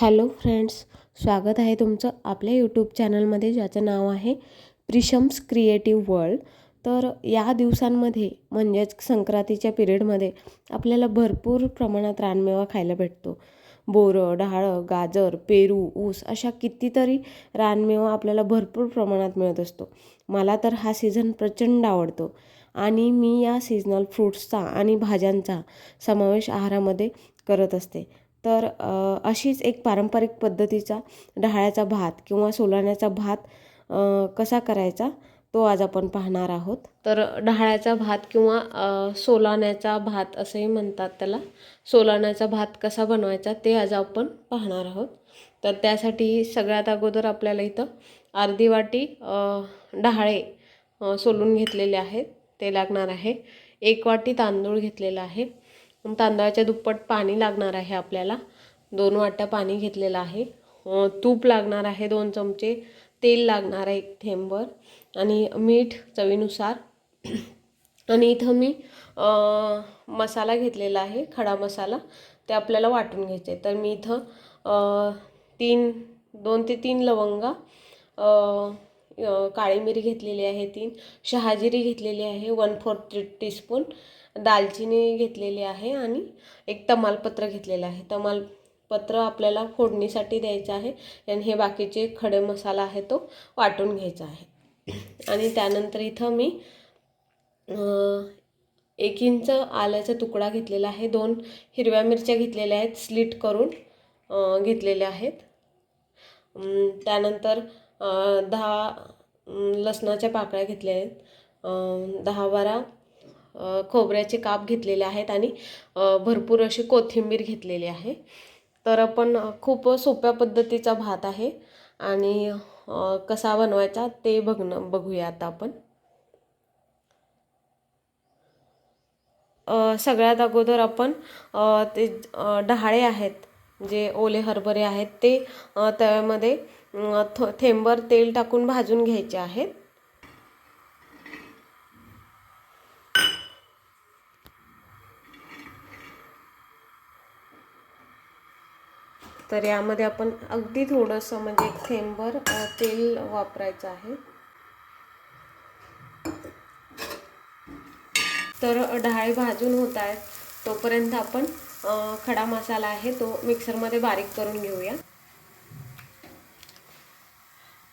Hello friends स्वागत आहे तुमचं आपल्या यूट्यूब चॅनलमध्ये ज्याचं नाव आहे प्रिशम्स क्रिएटिव्ह वर्ल्ड. तर या दिवसांमध्ये म्हणजेच संक्रांतीच्या पिरियडमध्ये आपल्याला भरपूर प्रमाणात रानमेवा खायला भेटतो. बोरं डाळं गाजर पेरू ऊस अशा कितीतरी रानमेवा आपल्याला भरपूर प्रमाणात मिळत असतो. मला तर हा सीझन प्रचंड आवडतो आणि मी या सीझनल फ्रूट्सचा आणि भाज्यांचा समावेश आहारामध्ये करत असते. तर अशीच एक पारंपरिक पद्धतीचा डहाळ्याचा भात किंवा सोलाण्याचा भात कसा करायचा तो आज आपण पाहणार आहोत. तर डहाळ्याचा भात किंवा सोलाण्याचा भात असंही म्हणतात त्याला. सोलाण्याचा भात कसा बनवायचा ते आज आपण पाहणार आहोत. तर त्यासाठी सगळ्यात अगोदर आपल्याला इथं अर्धी वाटी अ, डहाळे सोलून घेतलेले आहेत. ते लागणार आहे. एक वाटी तांदूळ घेतलेला आहे. तांदळाच्या दुप्पट पाणी लागणार आहे आपल्याला. दोन वाट्या पाणी घेतलेलं आहे. तूप लागणार आहे दोन चमचे. तेल लागणार आहे एक थेंबर आणि मीठ चवीनुसार. आणि इथं मी मसाला घेतलेला आहे खडा मसाला. ते आपल्याला वाटून घ्यायचे. तर मी इथं तीन दोन ते तीन लवंगा काळी मिरी घेतलेली आहे तीन. शहाजिरी घेतलेली आहे वन फोर्थ टीस्पून. दालचिनी घेतलेली आहे आणि एक तमालपत्र घेतलेलं आहे. तमालपत्र आपल्याला फोडणीसाठी द्यायचं आहे आणि हे बाकीचे खडे मसाला आहे तो वाटून घ्यायचा आहे. आणि त्यानंतर इथं मी एक इंच आल्याचा तुकडा घेतलेला आहे. दोन हिरव्या मिरच्या घेतलेल्या आहेत स्लिट करून घेतलेल्या आहेत. त्यानंतर दहा लसणाच्या पाकळ्या घेतल्या आहेत. दहा बारा खोबऱ्याचे काप घेतलेले आहेत आणि भरपूर अशी कोथिंबीर घेतलेली आहे. तर आपण खूप सोप्या पद्धतीचा भात आहे आणि कसा बनवायचा ते बघणं बघूया आता आपण. सगळ्यात अगोदर आपण ते डहाळे आहेत जे ओले हरभरे आहेत ते तव्यामध्ये थो थेंबर तेल टाकून भाजून घ्यायचे आहेत. तर यामध्ये आपण अगदी थोडंसं म्हणजे एक थेंबर तेल वापरायचं आहे. तर डहाळे भाजून होत आहेत तोपर्यंत आपण खडा मसाला आहे तो मिक्सरमध्ये बारीक करून घेऊया.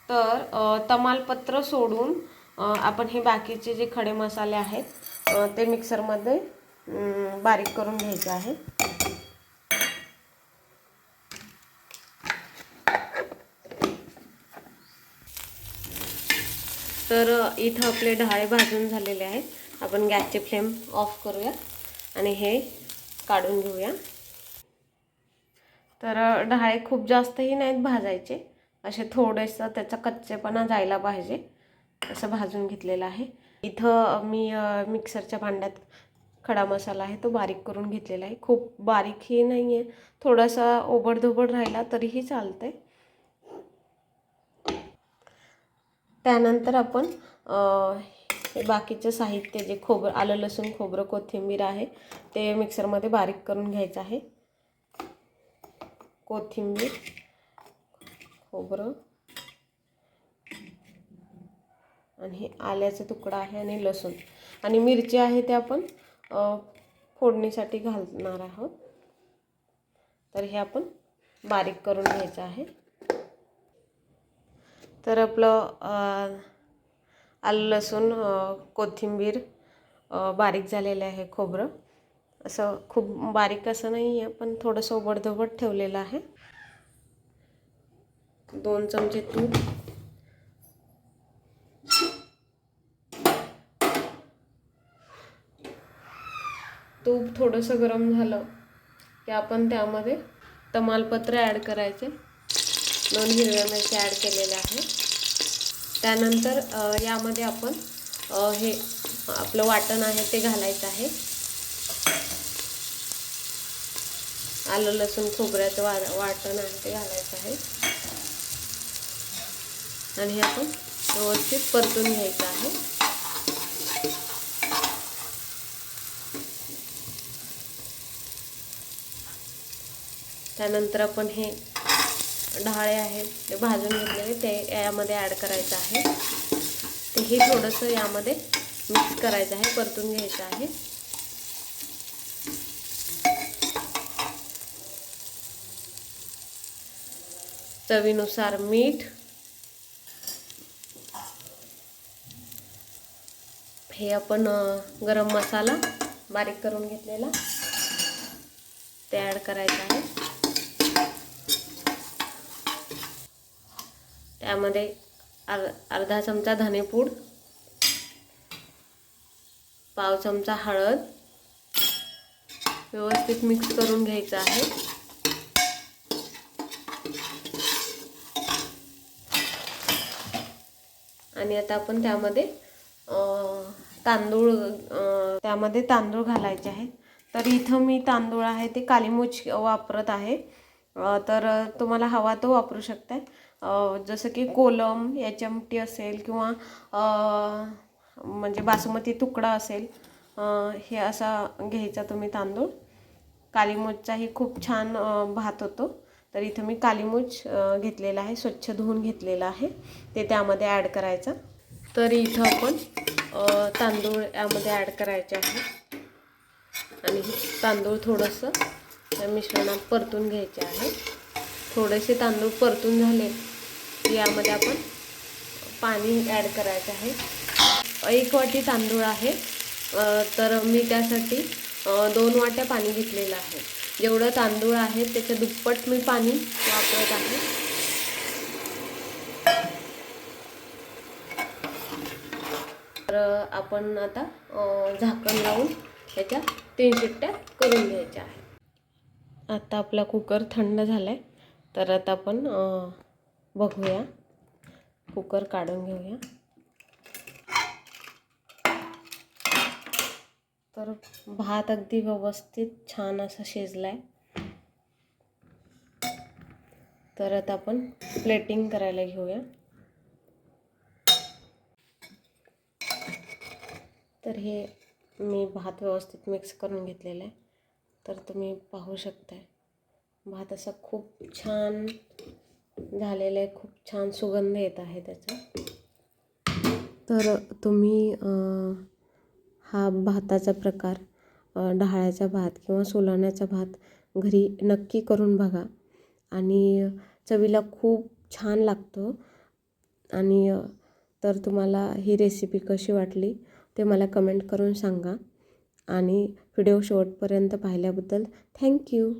तर तमालपत्र सोडून आपण हे बाकीचे जे खडे मसाले आहेत ते मिक्सरमध्ये बारीक करून घ्यायचे आहे. तर इथं आपले ढाळे भाजून झालेले आहेत. आपण गॅसची फ्लेम ऑफ करूया आणि हे काढून घेऊया. तर ढाळे खूप जास्तही नाहीत भाजायचे. असे थोडेसं त्याचा कच्चेपणा जायला पाहिजे. असं भाजून घेतलेलं आहे. इथं मी मिक्सरच्या भांड्यात खडा मसाला आहे तो बारीक करून घेतलेला आहे. खूप बारीकही नाही आहे थोडासा ओबडधोबड राहिला तरीही चालतं आहे त्यानंतर आपण हे बाकीचं साहित्य जे खोबरं आलं लसूण खोबरं कोथिंबीर आहे ते मिक्सरमध्ये बारीक करून घ्यायचं आहे. कोथिंबीर खोबरं आणि हे आल्याचा तुकडा आहे आणि लसूण. आणि मिरची आहे ते आपण फोडणीसाठी घालणार आहोत. तर हे आपण बारीक करून घ्यायचं आहे. तर आपलं आलं लसूण कोथिंबीर बारीक झालेलं आहे खोबरं. असं खूप बारीक असं नाही आहे पण थोडंसं ओबडधोबड ठेवलेलं आहे. दोन चमचे तूप. तूप थोडंसं गरम झालं की आपण त्यामध्ये तमालपत्र ॲड करायचे. दोन हिरव्या मिरच्या ॲड केलेल्या आहेत. त्यानंतर यामध्ये आपण हे आपलं वाटण आहे ते घालायचं आहे. आलं लसूण खोबऱ्याचं वा वाटण आहे ते घालायचं आहे. आणि हे आपण व्यवस्थित परतून घ्यायचं आहे. त्यानंतर आपण हे डाळे आहेत ते भाजून घेतलेले ते यामध्ये ॲड करायचं आहे. तेही थोडंसं यामध्ये मिक्स करायचं आहे परतून घ्यायचं आहे. चवीनुसार मीठ हे आपण गरम मसाला बारीक करून घेतलेला ते ॲड करायचं आहे. त्यामध्ये अर् अर्धा चमचा धनेपूड पाव चमचा हळद व्यवस्थित मिक्स करून घ्यायचं आहे. आणि आता आपण त्यामध्ये तांदूळ त्यामध्ये तांदूळ घालायचे आहेत. तर इथं मी तांदूळ आहे ते कालीमुच वापरत आहे. तर तुम्हाला हवा तो वापरू शकताय जसं की कोलम याच्यामटी असेल किंवा म्हणजे बासमती तुकडा असेल हे असा घ्यायचा तुम्ही तांदूळ. कालीमुचचाही खूप छान भात होतो. तर इथं मी कालीमूज घेतलेला आहे स्वच्छ धुवून घेतलेला आहे. ते त्यामध्ये ॲड करायचं. तर इथं आपण तांदूळ यामध्ये ॲड करायचे आहे. आणि तांदूळ थोडंसं या मिश्रणात परतून घ्यायचे आहे. थोडेसे तांदूळ परतून झाले. यामध्ये आपण पाणी ॲड करायचं आहे. एक वाटी तांदूळ आहे. तर मी त्यासाठी दोन वाट्या पाणी घेतलेलं आहे. जेवढं तांदूळ आहे त्याच्या दुप्पट मी पाणी वापरत आहे. तर आपण आता झाकण लावून त्याच्या तीन शिट्ट्या करून घ्यायच्या आहेत. आता आपला कुकर थंड झाला आहे तर आता आपण बघूया. कुकर काढून घेऊया. तर भात अगदी व्यवस्थित छान असा शिजला आहे तर आता आपण प्लेटिंग करायला घेऊया. तर हे मी भात व्यवस्थित मिक्स करून घेतलेलं आहे. तर तुम्ही पाहू शकताय. भात असा खूप छान झालेलं आहे. खूप छान सुगंध येत आहे त्याचा. तर तुम्ही हा भाताचा प्रकार डहाळ्याचा भात किंवा सोलाण्याचा भात घरी नक्की करून बघा. आणि चवीला खूप छान लागतो. आणि तर तुम्हाला ही रेसिपी कशी वाटली ते मला कमेंट करून सांगा. आणि व्हिडिओ शेवटपर्यंत पाहिल्याबद्दल थँक्यू.